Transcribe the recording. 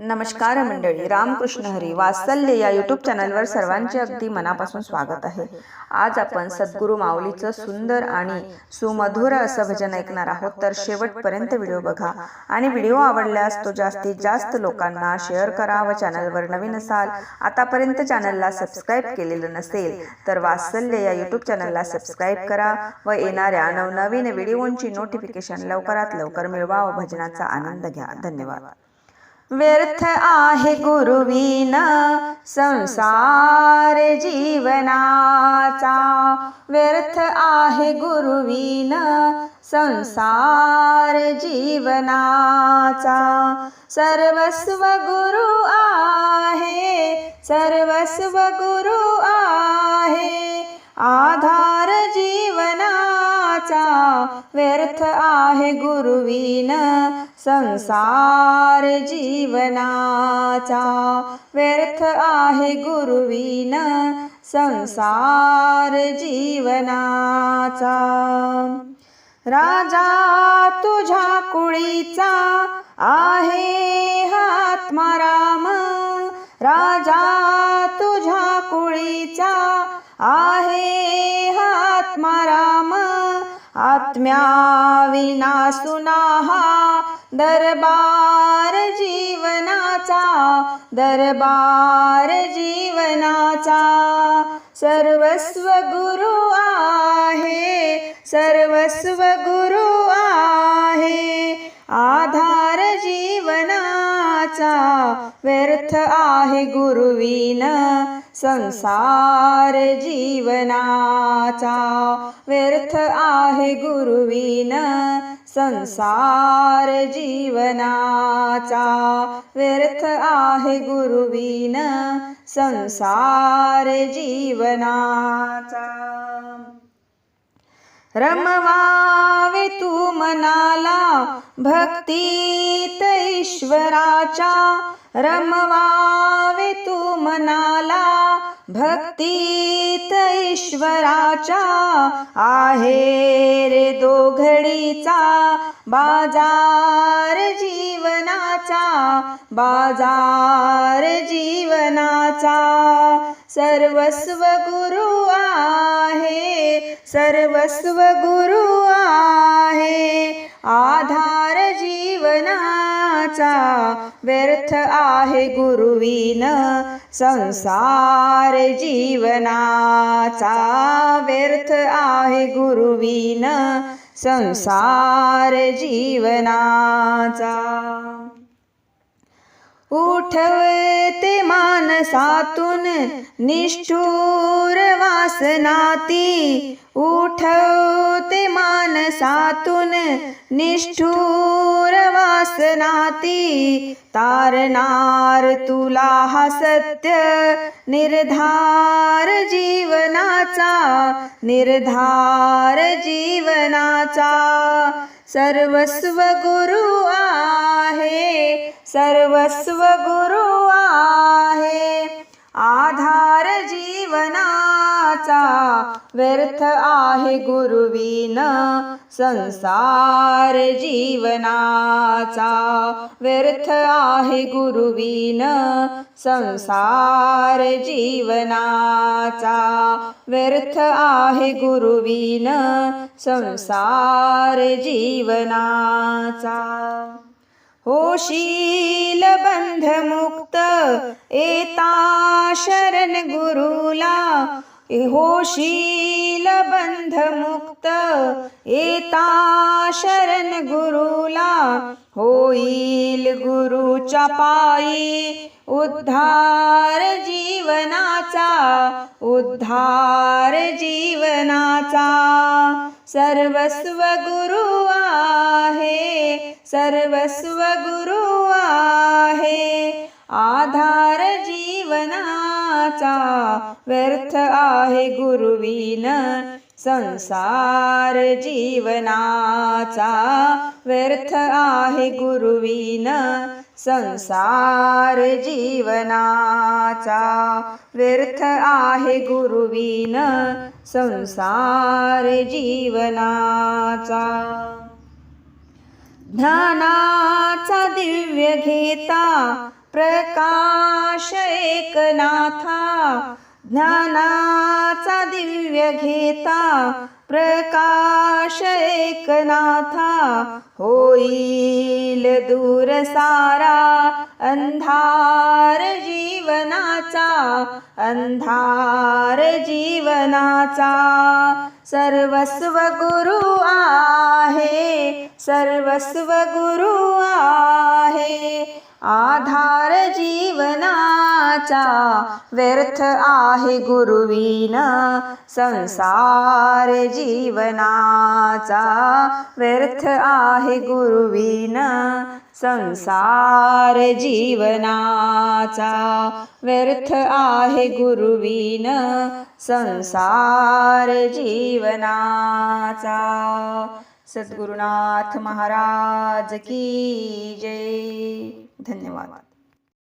नमस्कार मंडळी रामकृष्ण हरी वात्सल्य या युट्यूब चॅनलवर सर्वांचे अगदी मनापासून स्वागत आहे. आज आपण सद्गुरू माऊलीचं सुंदर आणि सुमधुर असं भजन ऐकणार आहोत. तर शेवटपर्यंत व्हिडिओ बघा आणि व्हिडिओ आवडल्यास तो जास्तीत जास्त लोकांना शेअर करा व चॅनलवर नवीन असाल आतापर्यंत चॅनलला सबस्क्राईब केलेलं नसेल तर वात्सल्य या युट्यूब चॅनलला सबस्क्राईब करा व येणाऱ्या नवनवीन व्हिडिओंची नोटिफिकेशन लवकरात लवकर मिळवा व भजनाचा आनंद घ्या. धन्यवाद. व्यर्थ आहे गुरुवीन संसार जीवनाचा. व्यर्थ आहे गुरुवीन संसार जीवनाचा. सर्वस्व गुरु आहे सर्वस्व गुरु आहे. आधार जीवनाचा व्यर्थ आहे गुरुवीन. संसार जीवनाचा व्यर्थ आहे गुरुवीन. संसार जीवनाचा राजा तुझ्या कुळीचा आहे हात्माराम राजा तुझ्या कुळीचा आहे हात्माराम आत्म्या विना सुनाहा दरबार जीवनाचा दरबार जीवनाचा. सर्वस्व गुरु आहे सर्वस्व गुरु आहे. जीवनाचा व्यर्थ आहे गुरुवीन. संसार जीवनाचा व्यर्थ आहे गुरुवीन. संसार जीवनाचा व्यर्थ आहे गुरुवीन. संसार जीवनाचा रमवावे तू मनाला भक्तीत ईश्वराच्या. रमवावे तू मनाला भक्तीत ईश्वराच्या. आहे रे दोघडीचा बाजार जी बाजार जीवनाचा सर्वस्व गुरु आहे सर्वस्व गुरु आहे. आधार जीवनाचा व्यर्थ आहे गुरुवीन संसार जीवनाचा व्यर्थ आहे गुरुवीन संसार जीवनाचा. उठवते मानसातून निष्ठूर वासनाती. उठवते मानसातून निष्ठूर वासनाती. तारणार तुला हा सत्य निर्धार जीवनाचा निर्धार जीवनाचा. सर्वस्व गुरु आहे सर्वस्व गुरु आहे. आधार जीवनाचा व्यर्थ आहे गुरुवीन संसार जीवनाचा. व्यर्थ आहे गुरुवीन संसार जीवनाचा. व्यर्थ आहे गुरुवीन संसार जीवनाचा. होशील बंधमुक्त एता शरण गुरुला हो बंधमुक्त एता शरण गुरुला होईल गुरुच्या पायी उद्धार जीवनाचा उद्धार जीवनाचा. सर्वस्व गुरु आहे सर्वस्व गुरु आहे आधार जीवना जीवनाचा व्यर्थ आहे गुरुवीन संसार जीवनाचा. व्यर्थ आहे गुरुवीन संसार जीवनाचा. व्यर्थ आहे गुरुवीन संसार जीवनाचा. ज्ञानाचा दिव्य घेता प्रकाश एकनाथा ज्ञानाचा दिव्य घेता प्रकाश एकनाथा होईल दूर सारा अंधार जीवनाचा अंधार जीवनाचा. सर्वस्व गुरु आहे सर्वस्व गुरु आहे. आधार जीवनाचा व्यर्थ आहे गुरुवीन संसार जीवनाचा व्यर्थ आहे आहे गुरुविन संसार जीवनाचा व्यर्थ आहे गुरुविन संसार जीवनाचा. सद्गुरुनाथ महाराज की जय. धन्यवाद.